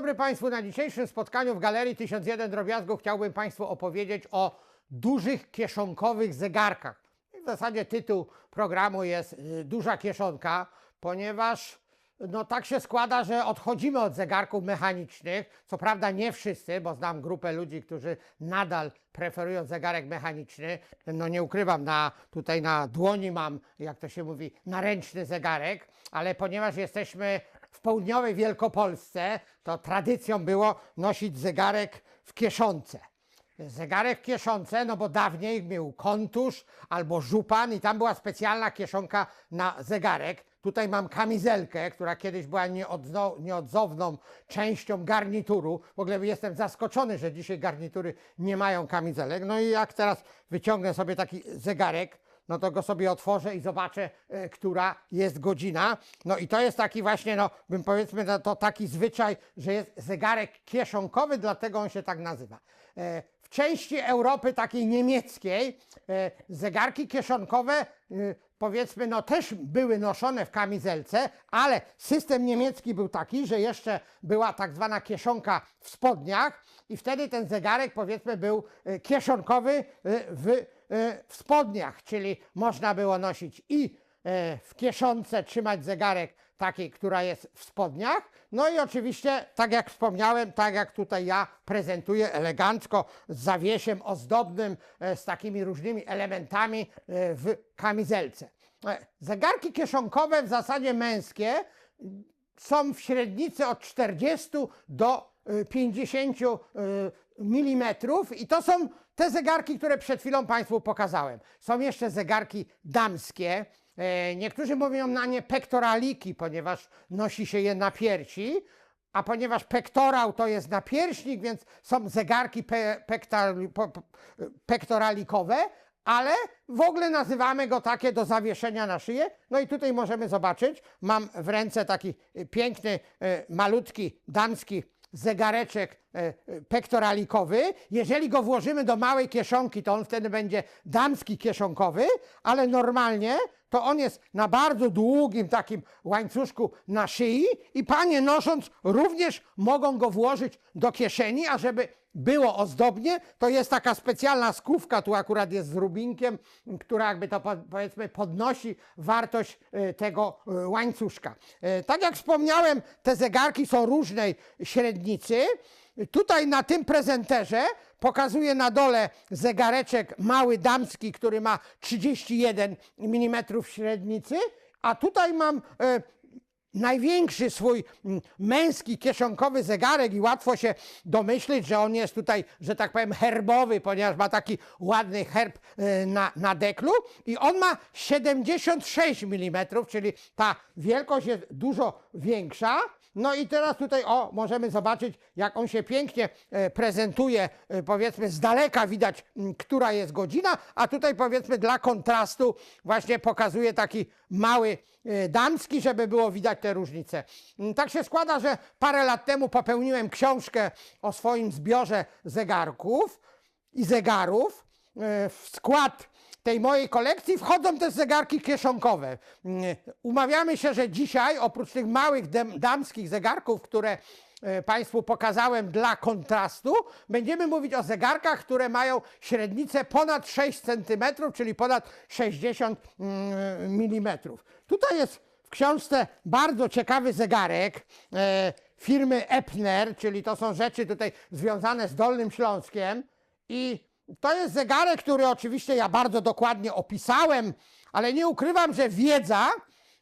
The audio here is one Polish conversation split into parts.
dobry Państwu. Na dzisiejszym spotkaniu w Galerii 1001 Drobiazgów chciałbym Państwu opowiedzieć o dużych kieszonkowych zegarkach. W zasadzie tytuł programu jest y, Duża kieszonka, ponieważ no tak się składa, że odchodzimy od zegarków mechanicznych. Co prawda nie wszyscy, bo znam grupę ludzi, którzy nadal preferują zegarek mechaniczny. No nie ukrywam, na, tutaj na dłoni mam, jak to się mówi, naręczny zegarek, ale ponieważ jesteśmy w południowej Wielkopolsce, to tradycją było nosić zegarek w kieszonce. Zegarek w kieszonce, no bo dawniej był kontusz albo żupan i tam była specjalna kieszonka na zegarek. Tutaj mam kamizelkę, która kiedyś była nieodzo- nieodzowną częścią garnituru. W ogóle jestem zaskoczony, że dzisiaj garnitury nie mają kamizelek. No i jak teraz wyciągnę sobie taki zegarek, no to go sobie otworzę i zobaczę, e, która jest godzina. No i to jest taki właśnie, no bym powiedzmy, no, to taki zwyczaj, że jest zegarek kieszonkowy, dlatego on się tak nazywa. E, W części Europy takiej niemieckiej e, zegarki kieszonkowe e, powiedzmy, no też były noszone w kamizelce, ale system niemiecki był taki, że jeszcze była tak zwana kieszonka w spodniach i wtedy ten zegarek powiedzmy był e, kieszonkowy w, w spodniach, czyli można było nosić i e, w kieszonce trzymać zegarek takiej, która jest w spodniach. No i oczywiście, tak jak wspomniałem, tak jak tutaj ja prezentuję elegancko z zawiesiem ozdobnym, e, z takimi różnymi elementami e, w kamizelce. E, Zegarki kieszonkowe w zasadzie męskie są w średnicy od 40 do y, 50 mm i to są te zegarki, które przed chwilą Państwu pokazałem. Są jeszcze zegarki damskie. E, Niektórzy mówią na nie pektoraliki, ponieważ nosi się je na piersi, a ponieważ pektorał to jest napierśnik, więc są zegarki pe, pektoralikowe, ale w ogóle nazywamy go takie do zawieszenia na szyję. No i tutaj możemy zobaczyć, mam w ręce taki piękny, y, malutki, damski zegareczek e, e, pektoralikowy. Jeżeli go włożymy do małej kieszonki, to on wtedy będzie damski kieszonkowy, ale normalnie to on jest na bardzo długim takim łańcuszku na szyi i panie nosząc również mogą go włożyć do kieszeni, a żeby było ozdobnie, to jest taka specjalna skówka, tu akurat jest z rubinkiem, która jakby to po- powiedzmy podnosi wartość e, tego e, łańcuszka. E, Tak jak wspomniałem, te zegarki są różnej średnicy. Tutaj na tym prezenterze pokazuję na dole zegareczek mały damski, który ma 31 mm średnicy, a tutaj mam e, największy swój męski kieszonkowy zegarek i łatwo się domyślić, że on jest tutaj, że tak powiem, herbowy, ponieważ ma taki ładny herb e, na, na deklu i on ma 76 mm, czyli ta wielkość jest dużo większa. No i teraz tutaj, o, możemy zobaczyć, jak on się pięknie e, prezentuje, e, powiedzmy z daleka widać, która jest godzina, a tutaj powiedzmy dla kontrastu właśnie pokazuje taki mały e, damski, żeby było widać te różnice. Tak się składa, że parę lat temu popełniłem książkę o swoim zbiorze zegarków i zegarów. W skład tej mojej kolekcji wchodzą też zegarki kieszonkowe. Mm, Umawiamy się, że dzisiaj oprócz tych małych damskich zegarków, które e, Państwu pokazałem dla kontrastu, będziemy mówić o zegarkach, które mają średnicę ponad 6 cm, czyli ponad 60 mm. Tutaj jest w książce bardzo ciekawy zegarek e, firmy Epner, czyli to są rzeczy tutaj związane z Dolnym Śląskiem i to jest zegarek, który oczywiście ja bardzo dokładnie opisałem, ale nie ukrywam, że wiedza,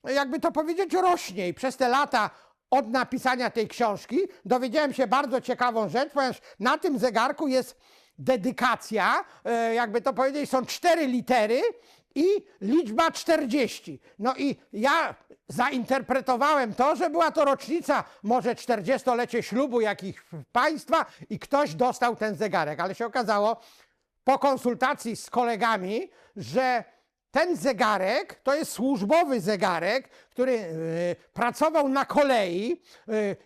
jakby to powiedzieć, rośnie i przez te lata od napisania tej książki dowiedziałem się bardzo ciekawą rzecz, ponieważ na tym zegarku jest dedykacja, e, jakby to powiedzieć, są cztery litery i liczba 40. No i ja zainterpretowałem to, że była to rocznica może 40-lecie ślubu jakichś państwa i ktoś dostał ten zegarek, ale się okazało po konsultacji z kolegami, że ten zegarek to jest służbowy zegarek, który e, pracował na kolei. E,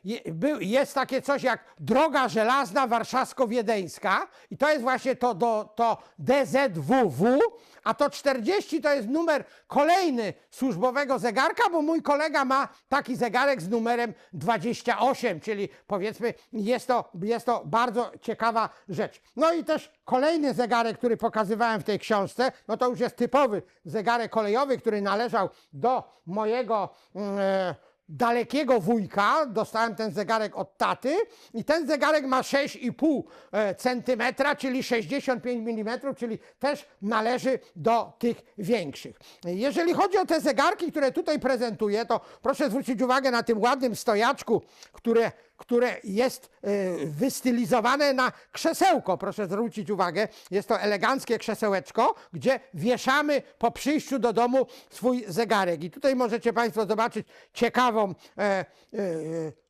jest takie coś jak droga żelazna warszawsko-wiedeńska i to jest właśnie to, do, to DZWW, a to 40 to jest numer kolejny służbowego zegarka, bo mój kolega ma taki zegarek z numerem 28, czyli powiedzmy jest to, jest to bardzo ciekawa rzecz. No i też kolejny zegarek, który pokazywałem w tej książce, no to już jest typowy zegarek kolejowy, który należał do mojego mm, e, dalekiego wujka. Dostałem ten zegarek od taty i ten zegarek ma 6,5 e, centymetra, czyli 65 mm, czyli też należy do tych większych. Jeżeli chodzi o te zegarki, które tutaj prezentuję, to proszę zwrócić uwagę na tym ładnym stojaczku, które które jest e, wystylizowane na krzesełko. Proszę zwrócić uwagę, jest to eleganckie krzesełeczko, gdzie wieszamy po przyjściu do domu swój zegarek. I tutaj możecie Państwo zobaczyć ciekawą e, e,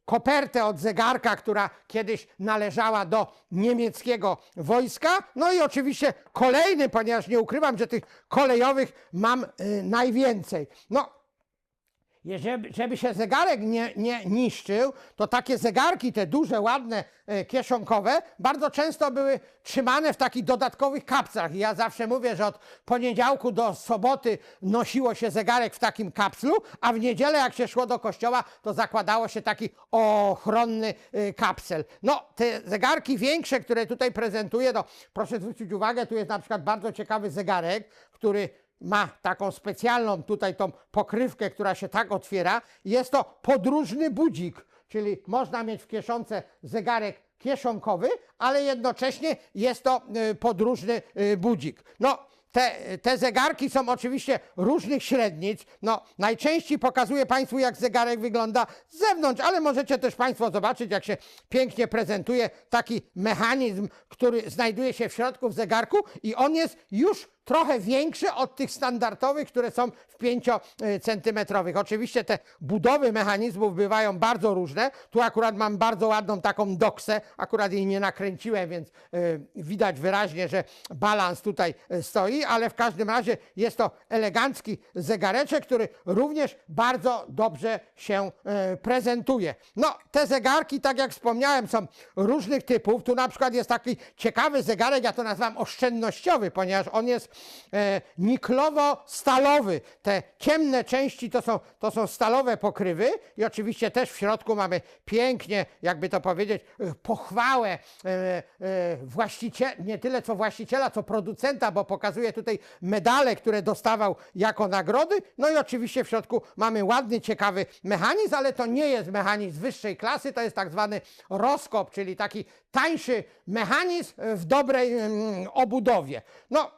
kopertę od zegarka, która kiedyś należała do niemieckiego wojska. No i oczywiście kolejny, ponieważ nie ukrywam, że tych kolejowych mam najwięcej. No, jeżeli, żeby się zegarek nie, nie niszczył, to takie zegarki, te duże, ładne, e, kieszonkowe, bardzo często były trzymane w takich dodatkowych kapslach. I ja zawsze mówię, że od poniedziałku do soboty nosiło się zegarek w takim kapslu, a w niedzielę, jak się szło do kościoła, to zakładało się taki ochronny e, kapsel. No, te zegarki większe, które tutaj prezentuję, to proszę zwrócić uwagę, tu jest na przykład bardzo ciekawy zegarek, który ma taką specjalną tutaj tą pokrywkę, która się tak otwiera. Jest to podróżny budzik, czyli można mieć w kieszonce zegarek kieszonkowy, ale jednocześnie jest to y, podróżny y, budzik. No, te, te zegarki są oczywiście różnych średnic. No, najczęściej pokazuję Państwu, jak zegarek wygląda z zewnątrz, ale możecie też Państwo zobaczyć, jak się pięknie prezentuje taki mechanizm, który znajduje się w środku w zegarku i on jest już trochę większy od tych standardowych, które są w 5-centymetrowych. Oczywiście te budowy mechanizmów bywają bardzo różne. Tu akurat mam bardzo ładną taką doksę, akurat jej nie nakręciłem, więc y, widać wyraźnie, że balans tutaj y, stoi, ale w każdym razie jest to elegancki zegareczek, który również bardzo dobrze się y, prezentuje. No, te zegarki, tak jak wspomniałem, są różnych typów. Tu na przykład jest taki ciekawy zegarek, ja to nazywam oszczędnościowy, ponieważ on jest niklowo-stalowy. Te ciemne części to są, to są stalowe pokrywy i oczywiście też w środku mamy pięknie, jakby to powiedzieć, e, pochwałę e, e, właściciela, nie tyle co właściciela, co producenta, bo pokazuje tutaj medale, które dostawał jako nagrody. No i oczywiście w środku mamy ładny, ciekawy mechanizm, ale to nie jest mechanizm wyższej klasy, to jest tak zwany rozkop, czyli taki tańszy mechanizm w dobrej mm, obudowie. No,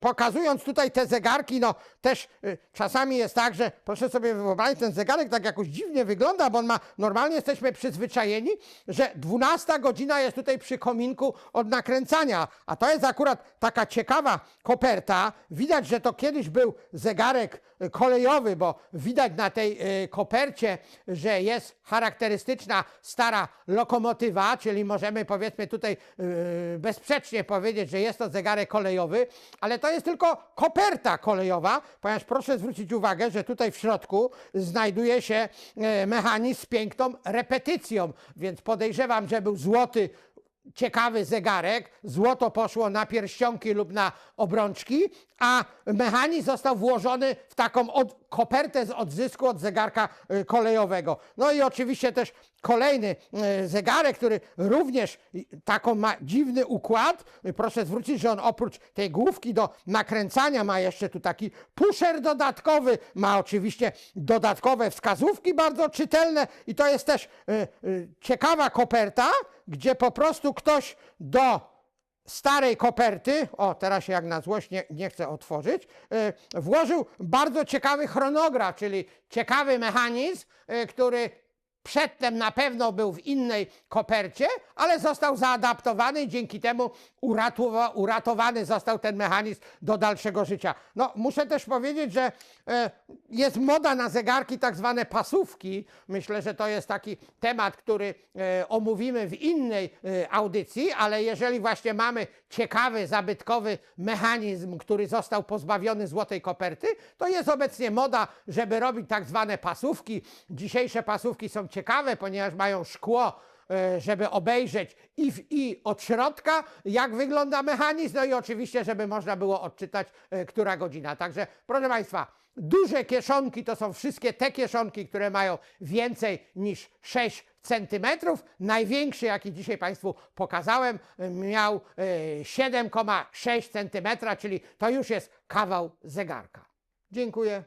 Pokazując tutaj te zegarki, no też y, czasami jest tak, że proszę sobie wyobrazić, ten zegarek tak jakoś dziwnie wygląda, bo on ma, normalnie jesteśmy przyzwyczajeni, że 12 godzina jest tutaj przy kominku od nakręcania, a to jest akurat taka ciekawa koperta. Widać, że to kiedyś był zegarek kolejowy, bo widać na tej y, kopercie, że jest charakterystyczna stara lokomotywa, czyli możemy powiedzmy tutaj y, bezsprzecznie powiedzieć, że jest to zegarek kolejowy, ale to jest tylko koperta kolejowa, ponieważ proszę zwrócić uwagę, że tutaj w środku znajduje się e, mechanizm z piękną repetycją, więc podejrzewam, że był złoty ciekawy zegarek, złoto poszło na pierścionki lub na obrączki, a mechanizm został włożony w taką od, kopertę z odzysku od zegarka y, kolejowego. No i oczywiście też kolejny y, zegarek, który również y, taką ma dziwny układ. Proszę zwrócić, że on oprócz tej główki do nakręcania ma jeszcze tu taki pusher dodatkowy, ma oczywiście dodatkowe wskazówki bardzo czytelne i to jest też ciekawa koperta, gdzie po prostu ktoś do starej koperty, o teraz się jak na złość nie, nie chcę otworzyć, y, włożył bardzo ciekawy chronograf, czyli ciekawy mechanizm, y, który Przedtem na pewno był w innej kopercie, ale został zaadaptowany i dzięki temu uratowa- uratowany został ten mechanizm do dalszego życia. No, muszę też powiedzieć, że e, jest moda na zegarki, tak zwane pasówki. Myślę, że to jest taki temat, który e, omówimy w innej e, audycji, ale jeżeli właśnie mamy ciekawy, zabytkowy mechanizm, który został pozbawiony złotej koperty, to jest obecnie moda, żeby robić tak zwane pasówki. Dzisiejsze pasówki są ciekawe, ponieważ mają szkło, e, żeby obejrzeć i, w, i od środka, jak wygląda mechanizm, no i oczywiście, żeby można było odczytać, e, która godzina. Także, proszę Państwa, duże kieszonki to są wszystkie te kieszonki, które mają więcej niż 6 centymetrów. Największy, jaki dzisiaj Państwu pokazałem, e, miał e, 7,6 centymetra, czyli to już jest kawał zegarka. Dziękuję.